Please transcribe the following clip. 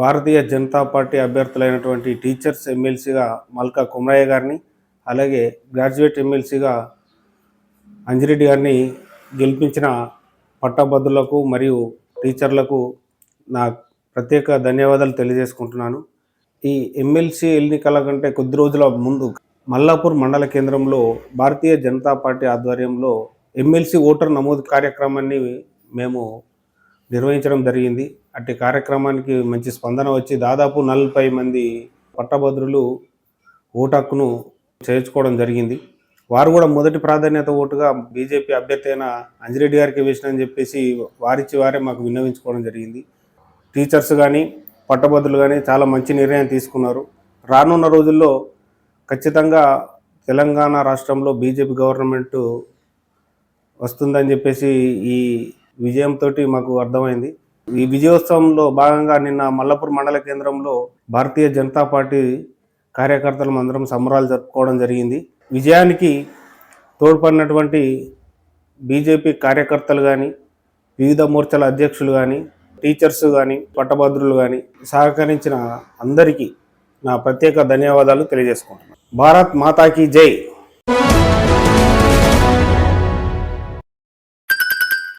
భారతీయ Janata party అభ్యర్థులైనటువంటి teachers ఎమ్మెల్సీగా మల్కా కుమరయ్య గారిని అలాగే గ్రాడ్యుయేట్ ఎమ్మెల్సీగా అంజిరెడ్డి గారిని గెలిపించిన పట్టభద్రులకు మరియు టీచర్లకు నా ప్రత్యేక ధన్యవాదాలు తెలియజేసుకుంటున్నాను. ఈ ఎమ్మెల్సీ ఎన్నికల కంటే కొద్ది రోజుల ముందు మల్లాపూర్ మండల కేంద్రంలో భారతీయ జనతా పార్టీ ఆధ్వర్యంలో ఎమ్మెల్సీ ఓటర్ నమోదు కార్యక్రమాన్ని మేము నిర్వహించడం జరిగింది. అట్టి కార్యక్రమానికి మంచి స్పందన వచ్చి దాదాపు నలభై మంది పట్టభద్రులు ఓటు హక్కును చేర్చుకోవడం జరిగింది. వారు కూడా మొదటి ప్రాధాన్యత ఓటుగా బీజేపీ అభ్యర్థి అయిన అంజిరెడ్డి గారికి వేసినని చెప్పేసి వారిచ్చి వారే మాకు విన్నవించుకోవడం జరిగింది. టీచర్స్ కానీ పట్టభద్రులు కానీ చాలా మంచి నిర్ణయం తీసుకున్నారు. రానున్న రోజుల్లో ఖచ్చితంగా తెలంగాణ రాష్ట్రంలో బీజేపీ గవర్నమెంట్ వస్తుందని చెప్పేసి ఈ విజయంతో మాకు అర్థమైంది. ఈ విజయోత్సవంలో భాగంగా నిన్న మల్లపూర్ మండల కేంద్రంలో భారతీయ జనతా పార్టీ కార్యకర్తలు అందరం సంబరాలు జరుపుకోవడం జరిగింది. విజయానికి తోడ్పడినటువంటి బీజేపీ కార్యకర్తలు కానీ వివిధ మోర్చాల అధ్యక్షులు కానీ టీచర్స్ కానీ పట్టభద్రులు కానీ సహకరించిన అందరికీ నా ప్రత్యేక ధన్యవాదాలు తెలియజేసుకుంటున్నాను. భారత్ మాతాకి జై!